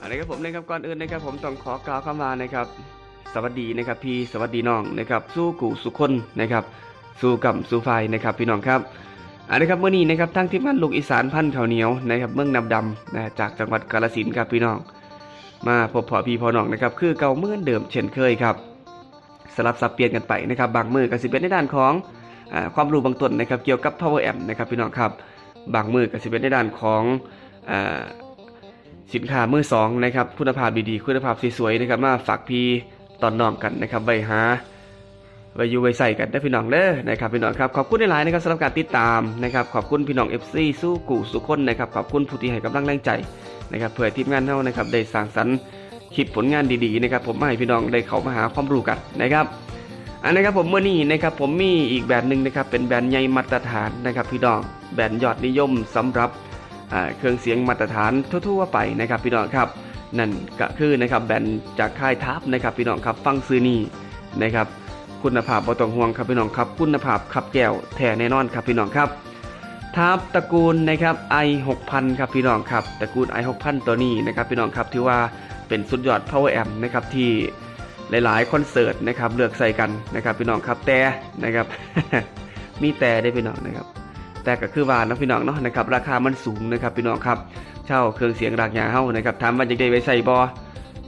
อันนี้ครับผมนะครับก่อนอื่นนะครับผมต้องขอกล่าวเข้ามานะครับ สวัสดีนะครับพี่สวัสดีน้องนะครับสู้กูสุคนนะครับ สู้กับสู้ไฟนะครับพี่น้องครับอันนี้ครับเมื่อนี้นะครับทั้งทีมงานลูกอีสานพันธุ์ข้าวเหนียวนะครับเมืองนำดำนะจากจังหวัดกาฬสินครับพี่น้อง มาพบพ่อพี่พ่อน้องนะครับคือเก่าเมื่อนเดิมเช่นเคยครับสลับสับเปลี่ยนกันไปนะครับบางมือก็สิเป็นในด้านของอความรู้บางต้นนะครับเกี่ยวกับ power amp นะครับพี่น้องครับบางมือก็สิเป็นในด้านของอ สินค้ามือสองนะครับคุณภาพดีๆคุณภาพสวยๆนะครับมาฝากพี่ตอนน้องกันนะครับไว้หาไว้อยู่ไว้ใส่กันได้พี่น้องเด้อนะครับพี่น้องครับขอบคุณหลายๆนะครับสำหรับการติดตามนะครับขอบคุณพี่น้อง FC สู้กูสุขคนนะครับขอบคุณผู้ที่ให้กำลังแรงใจนะครับเพื่อทีมงานเฮานะครับได้สร้างสรรค์คลิปผลงานดีๆนะครับผมมาให้พี่น้องได้เข้ามาหาความรู้กันนะครับอันนะครับผมเมื่อนี้นะครับผมมีอีกแบรนด์หนึ่งนะครับเป็นแบรนด์ใหญ่มาตรฐานนะครับพี่น้องแบรนด์ยอดนิยมสำหรับ เครื่องเสียงมาตรฐานทั่วๆไปนะครับพี่น้องครับนั่นก็คือนะครับแบนจากค่ายทับนะครับพี่น้องครับฟังซื้อนี่นะครับคุณภาพบ่ต้องห่วงครับพี่น้องครับ คุณภาพขับแก้วแท้แน่นอนครับพี่น้องครับทับตระกูลนะครับ i 6 0 0 0ครับพี่น้องครับตระกูล i 6 0 0 0ตัวนี้นะครับพี่น้องครับถือว่าเป็นสุดยอด power amp นะครับที่หลายๆคอนเสิร์ตนะครับเลือกใส่กันนะครับพี่น้องครับแต่นะครับมีแต่ได้พี่น้องนะครับ แต่ก็คือว่านะพี่น้องเนาะนะครับราคามันสูงนะครับพี่น้องครับเช่าเครื่องเสียงรากยาเฮานะครับถามว่าจะได้ไว้ใส่บ่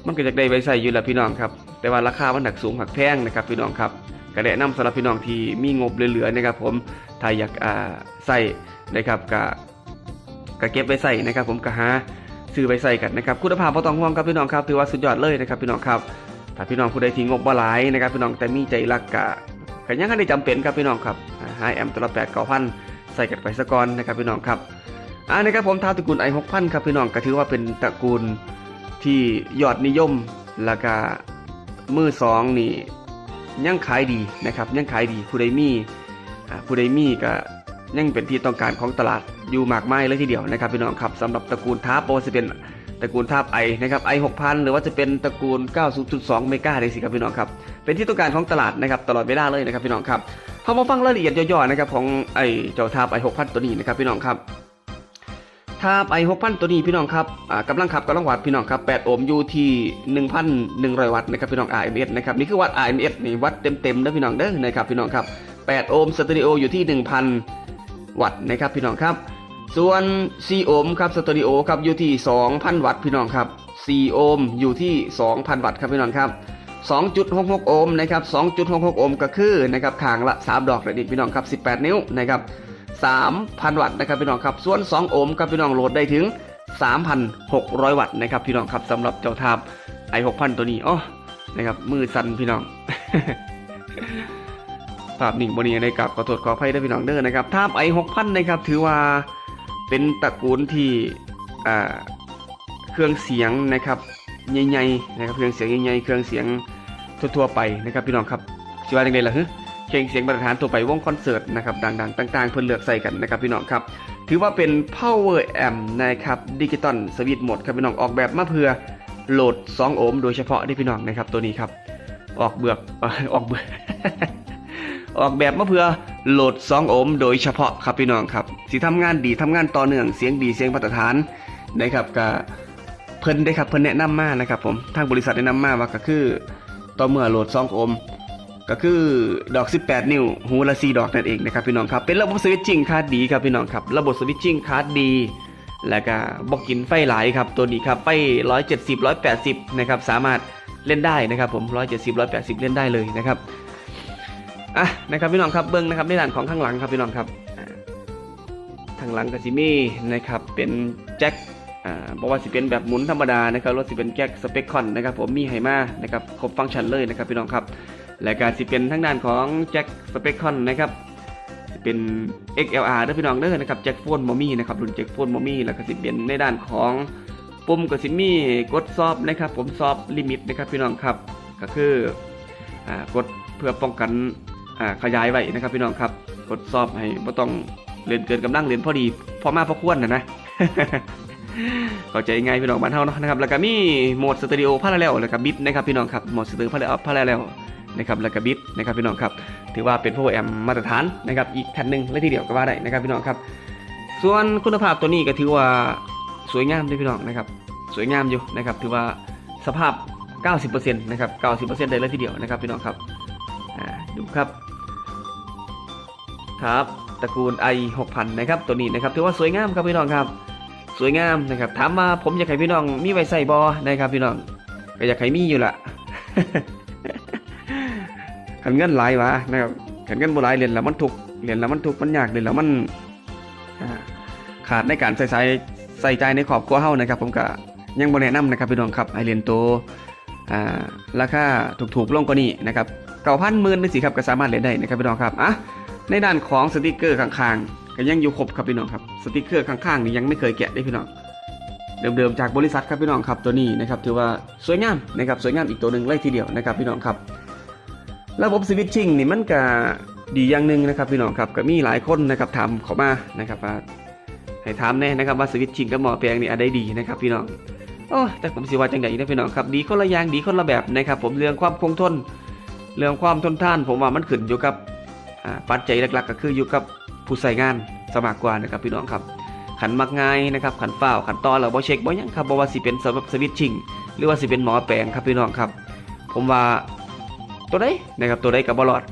มันก็จะได้ไว้ใส่อยู่แหละพี่น้องครับแต่ว่าราคามันหนักสูงหักแพงนะครับพี่น้องครับก็แนะนำสำหรับพี่น้องที่มีงบเหลือๆนะครับผมถ้าอยากใส่นะครับก็ก็เก็บไว้ใส่นะครับ ผมก็หาซื้อไว้ใส่กันนะครับคุณภาพบ่ต้องห่วงครับพี่น้องครับถือว่าสุดยอดเลยนะครับพี่น้องครับถ้าพี่น้องผู้ใดที่งบบ่หลายนะครับพี่น้องแต่มีใจรักกะก็ยังไม่ได้จำเป็นครับพี่น้องครับหาแอมตัวละแปดเก้าพัน ใส่กันไปสะก่อนนะครับพี่น้องครับอ่านะครับผมท้าวตระกูลไอหกพันครับพี่น้องก็ถือว่าเป็นตระกูลที่ยอดนิยมแล้วก็มือสองนี่ยังขายดีนะครับยังขายดีผู้ใดมีอ่าผู้ใดมีก็ยังเป็นที่ต้องการของตลาดอยู่มากมายเลยทีเดียวนะครับพี่น้องครับสำหรับตระกูลท้าโปรจะเป็น ตระกูลทาบไอนะครับไอหกพันหรือว่าจะเป็นตระกูล 90.2 เมกะเลยสิครับพี่น้องครับ เป็นที่ต้องการของตลาดนะครับตลอดเวลาเลยนะครับพี่น้องครับเขามาฟังรายละเอียดย่อๆนะครับของไอเจ้าทาบไอหกพันตัวนี้นะครับพี่น้องครับทาบไอหกพันตัวนี้พี่น้องครับกำลังขับกำลังวัดพี่น้องครับแปดโอห์มอยู่ที่หนึ่งพันหนึ่งร้อยวัตต์นะครับพี่น้อง RMS นะครับนี่คือวัด RMS นี่วัดเต็มๆนะพี่น้องเด้อนะครับพี่น้องครับแปดโอห์มสเตอริโออยู่ที่หนึ่งพันวัตต์นะครับพี่น้องครับ ส่วน 4 โอห์มครับสเตอริโอครับอยู่ที่ 2,000 วัตต์พี่น้องครับ 4 โอห์มอยู่ที่ 2,000 วัตต์ครับพี่น้องครับ 2.66 โอห์มนะครับ 2.66 โอห์มก็คือนะครับข้างละ 3 ดอกเลยพี่น้องครับ 18 นิ้วนะครับ 3,000 วัตต์นะครับพี่น้องครับ ส่วน 2 โอห์มครับพี่น้องโหลดได้ถึง 3,600 วัตต์นะครับพี่น้องครับสำหรับเจ้าทาบไอ6,000 ตัวนี้อ๋อนะครับมือสั่นพี่น้องภาพนิ่งบนนี้ในกับขอโทษขออภัยด้วยพี่น้องเด้อนะครับทาบไอ6,000นะครับถือว่า เป็นตระกูลที่เครื่องเสียงนะครับใหญ่ๆนะครับ เครื่องเสียงใหญ่ๆเครื่องเสียงทั่วๆไปนะครับพี่น้องครับชื่อว่าอย่างไรล่ะฮะเครื่องเสียงมาตรฐานทั่วไปวงคอนเสิร์ตนะครับดังๆต่าง ๆ เพิ่นเลือกใส่กันนะครับพี่น้องครับ ถือว่าเป็น power amp นะครับดิจิตอลสวิตช์หมดครับพี่น้องออกแบบมาเพื่อโหลด 2 โอห์มโดยเฉพาะที่พี่น้องนะครับตัวนี้ครับ ออกเบือกออกเบือก ออกแบบมาเพื่อโหลด2โอห์มโดยเฉพาะครับพี่น้องครับสิทำงานดีทำงานต่อเนื่องเสียงดีเสียงมาตรฐานนะครับก็เพิ่นได้ครับเพิ่นแนะนำมานะครับผมทางบริษัทแนะนำมาว่าก็คือต่อเมื่อโหลดซองโอห์มก็คือดอก 18 นิ้ว หูละ4ดอกนั่นเองนะครับพี่น้องครับเป็นระบบสวิตชิ่งคาร์ดดีครับพี่น้องครับระบบสวิตชิ่งคาร์ดดีแล้วก็บอกกินไฟหลายครับตัวนี้ครับไฟ 170 180 นะครับสามารถเล่นได้นะครับผม 170 180 เล่นได้เลยนะครับ อะนะครับพี่น้องครับเบิ้งนะครับในด้านของข้างหลังครับพี่น้องครับอ่างหลังก็สิมีนะครับเป็นแจ็คอ่าบอกว่าสิเป็นแบบหมุนธรรมดานะครับรถสิเป็นแก๊กสเปคคอนนะครับผมมีให้มานะครับครบฟังก์ชันเลยนะครับพี่น้องครับและการสิเป็นทั้งด้านของแจ็คสเปคคอนนะครับสิเป็น XLR ด้อพี่น้องเด้อนะครับแจ็คโฟนมอมี่นะครับรุ่นแจ็คโฟนมอมี่แล้วก็สิเป็นในด้านของปุ่มก็สิมี่กดซอบนะครับผมซอบลิมิตนะครับพี่น้องครับก็คือกดเพื่อป้องกัน ขยายไว้นะครับพี่น้องครับกดซอบให้บ่ต้องเล่นเกินกำลังเล่นพอดีพอมาพอควรนะนะเข้าใจง่ายพี่น้องบ้านเฮาเนาะนะครับแล้วก็มีโหมดสตอริโอพาราเรลแล้วก็บิทนะครับพี่น้องครับโหมดสตอริโอพาราเรลพาราเรลนะครับแล้วก็บิทนะครับพี่น้องครับ ถือว่าเป็นพวกแอมมาตรฐานนะครับอีกแผ่นหนึ่งเลยทีเดียวก็ว่าได้นะครับพี่น้องครับ ส่วนคุณภาพตัวนี้ก็ถือว่าสวยงามด้วยพี่น้องนะครับสวยงามอยู่นะครับถือว่าสภาพ 90%นะครับ90%ได้เลยทีเดียวนะครับพี่น้องครับดูครับ ครับตระกูล i 6000นะครับตัวนี้นะครับถือว่าสวยงามครับพี่น้องครับ สวยงามนะครับถามมาผมอยากให้พี่น้องมีไว้ใส่บอนะครับพี่น้องก็อยากให้มีอยู่ละขันเงินหลายวะนะครับขันเงินบ่หลายเหรียนแล้วมันถูกเหรียนแล้วมันถูกมันยากเหรียนแล้วมันขาดในการใส่ใส่ใส่ใจในครอบครัวเฮานะครับ ผมก็ยังบแนะนำนะครับพี่น้องครับให้เรียนตัวราคาถูกๆลงกว่านี้นะครับเก้าพันหมื่นนึงสิครับก็สามารถเรียนได้นะครับพี่น้องครับอะ ในด้านของสติกเกอร์ข้างๆก็ยังอยู่ครบครับพี่น้องครับสติกเกอร์ข้างๆนี่ยังไม่เคยแกะได้พี่น้องเดิมๆจากบริษัทครับพี่น้องครับตัวนี้นะครับถือว่าสวยงามนะครับสวยงามอีกตัวหนึ่งเลยทีเดียวนะครับพี่น้องครับ ระบบสวิตชิ่งนี่มันก็ดีอย่างหนึ่งนะครับพี่น้องครับก็มีหลายคนนะครับถามเขามานะครับว่าให้ถามแน่นะครับว่าสวิตชิ่งกับหมอแปลงนี่อะไรดีนะครับพี่น้องโอ้แต่ผมสิว่าจังไดนะพี่น้องครับดีคนละอย่างดีคนละแบบนะครับผมเรื่องความคงทน เรื่องความทนทาน ผมว่ามันขึ้นอยู่กับ ปัจจัยหลักๆ ก็คืออยู่กับผู้ใส่งานสมากกว่านะครับพี่น้องครับขันมักง่ายนะครับขันฝ้าขันตอนเราบ่เช็คบ่ยังครับบ่ว่าสิเป็นสำหรับสวิตชิ่งหรือว่าสิเป็นหมอแปลงครับพี่น้องครับ ผมว่าตัวใดนะครับตัวใดกับบอลอด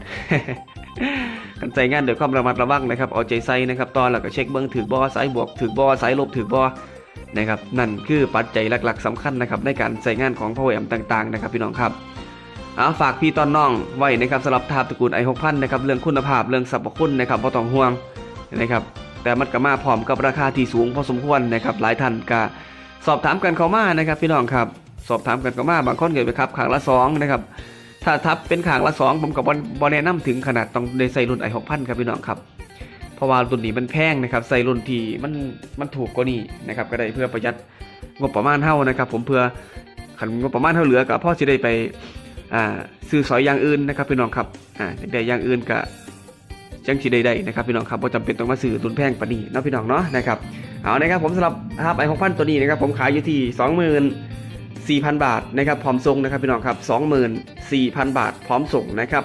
กันใส่งานโดวยความระมัดระวังนะครับเอาใจใส่นะครับตอนแล้วก็เช็คเบิ้งถือบอสายบวกถือบอสายลบถือบอนะครับนั่นคือปัจจัยหลักๆสำคัญนะครับในการใส่งานของ Power Amp ต่างๆนะครับพี่น้องครับ เอาฝากพี่ตอนน้องไว้นะครับสำหรับทาบตระกูล i6000 นนะครับเรื่องคุณภาพเรื่องสรรพคุณนะครับบ่ต้องห่วงนะครับแต่มันก็มาพร้อมกับราคาที่สูงพอสมควรนะครับหลายท่านก็สอบถามกันเข้ามานะครับพี่น้องครับสอบถามกันเข้ามาบางคนเกิดไปครับขางละสองนะครับถ้าทับเป็นขางละสองผมกับบอลแนะนำถึงขนาดต้องได้ใส่รุ่นไอหกพันครับพี่น้องครับเพราะว่ารุ่นนี้มันแพงนะครับใส่รุ่นที่มันมันถูกกว่านี้นะครับก็ได้เพื่อประหยัดงบประมาณเท่านะครับผมเพื่อขันงบประมาณเท่าเหลือก็พ่อจะได้ไป อ่าซื้อสอยอย่างอื่นนะครับพี่น้องครับอ่าได้อย่างอื่นก็จังสีใดๆนะครับพี่น้องครับว่าจำเป็นต้องมาซื้อตุนแพงปานนี้เนาะพี่น้องเนาะนะครับเอานะครับผมสำหรับฮับไอของพันตัวนี้นะครับผมขายอยู่ที่24,000บาทนะครับพร้อมส่งนะครับพี่น้องครับ24,000บาทพร้อมส่งนะครับ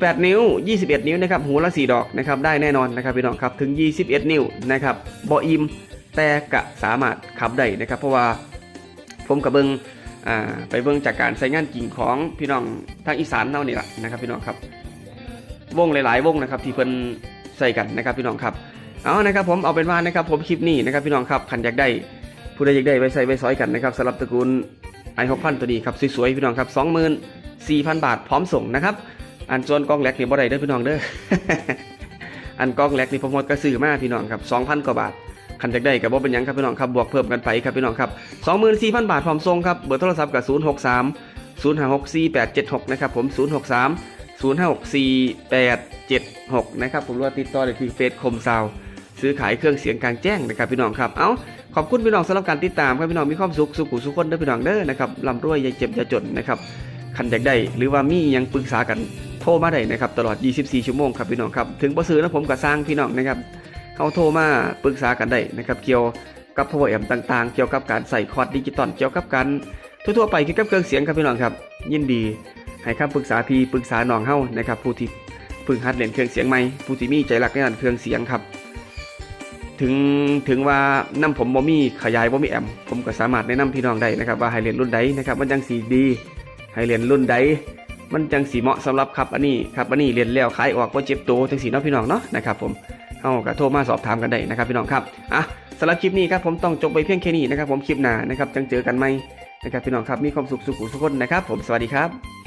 18 นิ้ว 21 นิ้วนะครับหูละ4ดอกนะครับได้แน่นอนนะครับพี่น้องครับถึง 21 นิ้วนะครับบออิมแต่กะสามารถขับได้นะครับ เพราะว่าผมกับเบิงอ่า ไปเบิ่งจากการใช้งานจริงของพี่น้องทางอีสานเท่านี่แหละนะครับพี่น้องครับ วงหลาย ๆ วงนะครับที่เพิ่นใส่กันนะครับพี่น้องครับเอานะครับผมเอาเป็นว่านะครับผมคลิปนี้นะครับพี่น้องครับขันอยากได้ผู้ใดอยากได้ไว้ใส่ไว้ซอยกันนะครับสำหรับตระกูลไอหกพันตัวนี้ครับสวยๆพี่น้องครับสองหมื่นสี่พันบาทพร้อมส่งนะครับอันส่วนกล้องแลกนี่บ่ได้เด้อพี่น้องเด้ออันกล้องแลกนี่ผมหมดกระซื้อมาพี่น้องครับสองพันกว่าบาท ขันอยากได้กับบ่เป็นยังครับพี่น้องครับบวกเพิ่มกันไปครับพี่น้องครับสองหมื่นสี่พันบาทพร้อมส่งครับเบอร์โทรศัพท์กับศูนย์หกสามศูนย์ห้าหกสี่แปดเจ็ดหกนะครับผมศูนย์หกสาม0 5 6 4 8 7 6 นะครับผมว่าติดต่อได้ที่เฟซคมซาวซื้อขายเครื่องเสียงกลางแจ้งนะครับพี่น้องครับ เอาขอบคุณพี่น้องสำหรับการติดตามครับพี่น้องมีความสุขสุขุสุขคนเด้อพี่น้องเด้อนะครับร่ำรวยอย่าเจ็บอย่าจนนะครับคันอยากได้หรือว่ามียังปรึกษากันโทรมาได้นะครับตลอด 24 ชั่วโมงครับพี่น้องครับถึงบ่ซื้อนะผมก็สร้างพี่น้องนะครับ เขาโทรมาปรึกษากันได้นะครับเกี่ยวกับ power amp ต่างๆ เกี่ยวกับการใส่คอร์ดดิจิตอลเกี่ยวกับการทั่วๆไปเกี่ยวกับเครื่องเสียงครับพี่น้องครับ ยินดีให้คำปรึกษาพี่ปรึกษาน้องเฮานะครับผู้ที่เพึ่งหัดเล่นเครื่องเสียงใหม่ผู้ที่มีใจรักในด้านเครื่องเสียงครับ ถึงถึงว่าน้ำผมบ่มีขยายบ่มีแอมผมก็สามารถแนะนำพี่น้องได้นะครับว่าให้เรียนรุ่นใดนะครับมันจังสีดีให้เรียนรุ่นใดมันจังสีเหมาะสำหรับครับอันนี้ครับอันนี้เรียนแล้วขายออกบ่เจ็บตัวจังสีเนาะพี่น้องเนาะนะครับผม เฮาก็โทรมาสอบถามกันได้นะครับพี่น้องครับอะสำหรับคลิปนี้ครับผมต้องจบไปเพียงแค่นี้นะครับผมคลิปหน้านะครับจังเจอกันไหมนะครับพี่น้องครับมีความสุขสุขสุขคนนะครับผมสวัสดีครับ